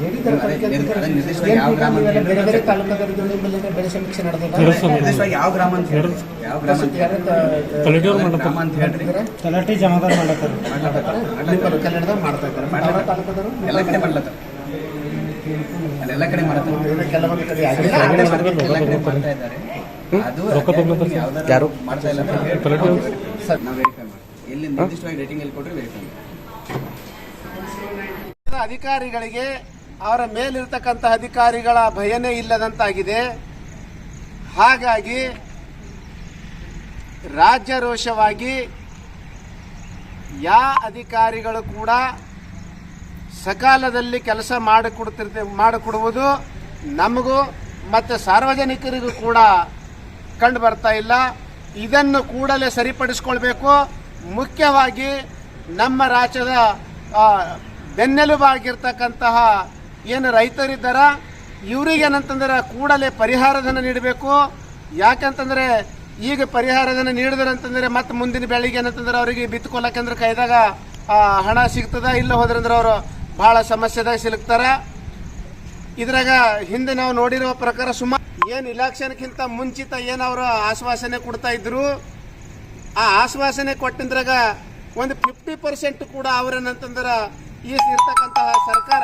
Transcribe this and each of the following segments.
ಬೇರೆ ಬೇರೆ ಹೇಳಿದ್ರೆ ತಾಲೂಕದವರಿಗೆ ನಿಮ್ಮಲ್ಲಿ ಬೆಳೆ ಸಮೀಕ್ಷೆ ನಡೆದಿಲ್ಲ ನಿರ್ದಿಷ್ಟವಾಗಿ ಯಾವ ಗ್ರಾಮ ಅಂತ ಹೇಳ್ರಿ. ಯಾವ ಗ್ರಾಮ ಅಂತ ಯಾರು ಹೇಳ್ರಿ. ಯಾವ ಗ್ರಾಮ ಅಂತ ಹೇಳ್ರಿ. ತಲಾಟಿ ಜಮಾದಾರ್ ಮಾಡ್ಲತ್ತಾರ. ಮಾಡ್ಲತ್ತಾರ. ನಿಮ್ಮ ಕನ್ನಡದಾಗ ಮಾಡ್ತಾ ಇದ್ದಾರೆ. ಮಾಡ್ಲತ್ತಾರ. ಯಾವ ತಾಲೂಕದವರು? ಎಲ್ಲ ಕಡೆ ಮಾಡ್ಲತ್ತಾರ. ಅಲ್ಲಿ ಎಲ್ಲ ಕಡೆ ಮಾಡತ್ತಾರ ಕೆಲವೊಂದು ಕಡೆ ಎಲ್ಲ ಆಗಿಲ್ಲ. ಕಡೆ ಮಾಡ್ಬೇಕು, ಎಲ್ಲ ಮಾಡ್ತಾ ಇದ್ದಾರೆ. ಅದು ಯಾವ್ದಾದ್ರು ಮಾಡ್ತಾ ಇಲ್ಲ ಸರ್. ನಾವು ವೆರಿಫೈ ಮಾಡಿ ಎಲ್ಲಿ ನಿರ್ದಿಷ್ಟವಾಗಿ ರೇಟಿಂಗ್ ಎಲ್ಲಿ ಕೊಟ್ಟರೆ ವೆರಿಫೈ ಮಾಡಿ ಅಧಿಕಾರಿಗಳಿಗೆ ಅವರ ಮೇಲಿರ್ತಕ್ಕಂಥ ಅಧಿಕಾರಿಗಳ ಭಯನೇ ಇಲ್ಲದಂತಾಗಿದೆ. ಹಾಗಾಗಿ ರಾಜ್ಯರೋಷವಾಗಿ ಯಾ ಅಧಿಕಾರಿಗಳು ಕೂಡ ಸಕಾಲದಲ್ಲಿ ಕೆಲಸ ಮಾಡಿಕೊಡ್ತಿರ್ತೆ, ಮಾಡಿಕೊಡುವುದು ನಮಗೂ ಮತ್ತು ಸಾರ್ವಜನಿಕರಿಗೂ ಕೂಡ ಕಂಡು ಬರ್ತಾ ಇಲ್ಲ. ಇದನ್ನು ಕೂಡಲೇ ಸರಿಪಡಿಸ್ಕೊಳ್ಬೇಕು. ಮುಖ್ಯವಾಗಿ ನಮ್ಮ ರಾಜ್ಯದ ಬೆನ್ನೆಲುಬಾಗಿರ್ತಕ್ಕಂತಹ ಏನು ರೈತರಿದ್ದಾರ ಇವರಿಗೇನಂತಂದ್ರೆ ಕೂಡಲೇ ಪರಿಹಾರಧನ ನೀಡಬೇಕು. ಯಾಕಂತಂದ್ರೆ ಈಗ ಪರಿಹಾರಧನ ನೀಡಿದ್ರಂತಂದ್ರೆ ಮತ್ತೆ ಮುಂದಿನ ಬೆಳಿಗ್ಗೆ ಏನಂತಂದ್ರೆ ಅವರಿಗೆ ಬಿತ್ಕೊಳ್ಳಕಂದ್ರೆ ಕೈದಾಗ ಹಣ ಸಿಗ್ತದ ಇಲ್ಲ ಹೋದ್ರಂದ್ರೆ ಅವರು ಬಹಳ ಸಮಸ್ಯೆದಾಗ ಸಿಲುಕ್ತಾರೆ. ಇದ್ರಾಗ ಹಿಂದೆ ನಾವು ನೋಡಿರುವ ಪ್ರಕಾರ ಸುಮಾರು ಏನು ಇಲಾಕ್ಷನ್ಕ್ಕಿಂತ ಮುಂಚಿತ ಏನು ಅವರು ಆಶ್ವಾಸನೆ ಕೊಡ್ತಾ ಇದ್ರು, ಆ ಆಶ್ವಾಸನೆ ಕೊಟ್ಟಿದ್ರಾಗ ಒಂದು ಫಿಫ್ಟಿ ಪರ್ಸೆಂಟ್ ಕೂಡ ಅವ್ರೇನಂತಂದ್ರ ಈ ಇರ್ತಕ್ಕಂತಹ ಸರ್ಕಾರ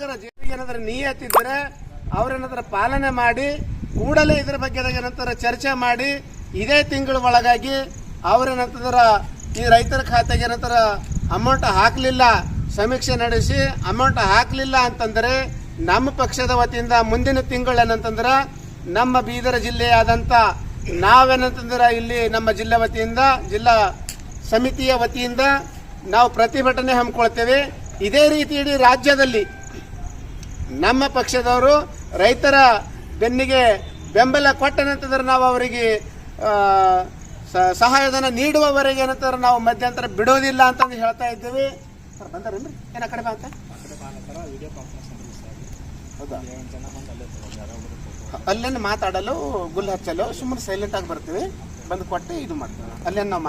ಮೂರು ಜೇಬಿಗೆ ಏನಾದರೂ ನಿಯತ್ ನಿಯತ್ತಿದ್ರೆ ಅವ್ರೇನಾದ್ರ ಪಾಲನೆ ಮಾಡಿ, ಕೂಡಲೇ ಇದ್ರ ಬಗ್ಗೆ ಏನಂತಾರ ಚರ್ಚೆ ಮಾಡಿ, ಇದೇ ತಿಂಗಳ ಒಳಗಾಗಿ ಅವ್ರೇನಂತಂದ್ರ ಈ ರೈತರ ಖಾತೆಗೆ ಏನಂತಾರ ಅಮೌಂಟ್ ಹಾಕಲಿಲ್ಲ, ಸಮೀಕ್ಷೆ ನಡೆಸಿ ಅಮೌಂಟ್ ಹಾಕಲಿಲ್ಲ ಅಂತಂದ್ರೆ ನಮ್ಮ ಪಕ್ಷದ ವತಿಯಿಂದ ಮುಂದಿನ ತಿಂಗಳು ಏನಂತಂದ್ರ ನಮ್ಮ ಬೀದರ ಜಿಲ್ಲೆಯಾದಂಥ ನಾವೇನಂತಂದ್ರೆ ಇಲ್ಲಿ ನಮ್ಮ ಜಿಲ್ಲೆ ವತಿಯಿಂದ, ಜಿಲ್ಲಾ ಸಮಿತಿಯ ವತಿಯಿಂದ ನಾವು ಪ್ರತಿಭಟನೆ ಹಮ್ಮಿಕೊಳ್ತೇವೆ. ಇದೇ ರೀತಿ ಇಡೀ ರಾಜ್ಯದಲ್ಲಿ ನಮ್ಮ ಪಕ್ಷದವರು ರೈತರ ಬೆನ್ನಿಗೆ ಬೆಂಬಲ ಕೊಟ್ಟನಂತಂದ್ರೆ ನಾವು ಅವರಿಗೆ ಸಹಾಯಧನ ನೀಡುವವರೆಗೆ ಏನಂತಾರೆ ನಾವು ಮಧ್ಯಂತರ ಬಿಡೋದಿಲ್ಲ ಅಂತಂದು ಹೇಳ್ತಾ ಇದ್ದೀವಿ. ಬಂದಾರೇನ್ರಿ ಏನ ಕಡೆ ಬಾ ಅಂತ? ಹೌದಾ? ಅಲ್ಲೇನು ಮಾತಾಡಲು ಗುಲ್ ಹಚ್ಚಲು ಸುಮ್ಮನೆ ಸೈಲೆಂಟ್ ಆಗಿ ಬರ್ತೀವಿ. ಬಂದು ಕೊಟ್ಟು ಇದು ಮಾಡ್ತೀವಿ. ಅಲ್ಲೇನು ನಾವು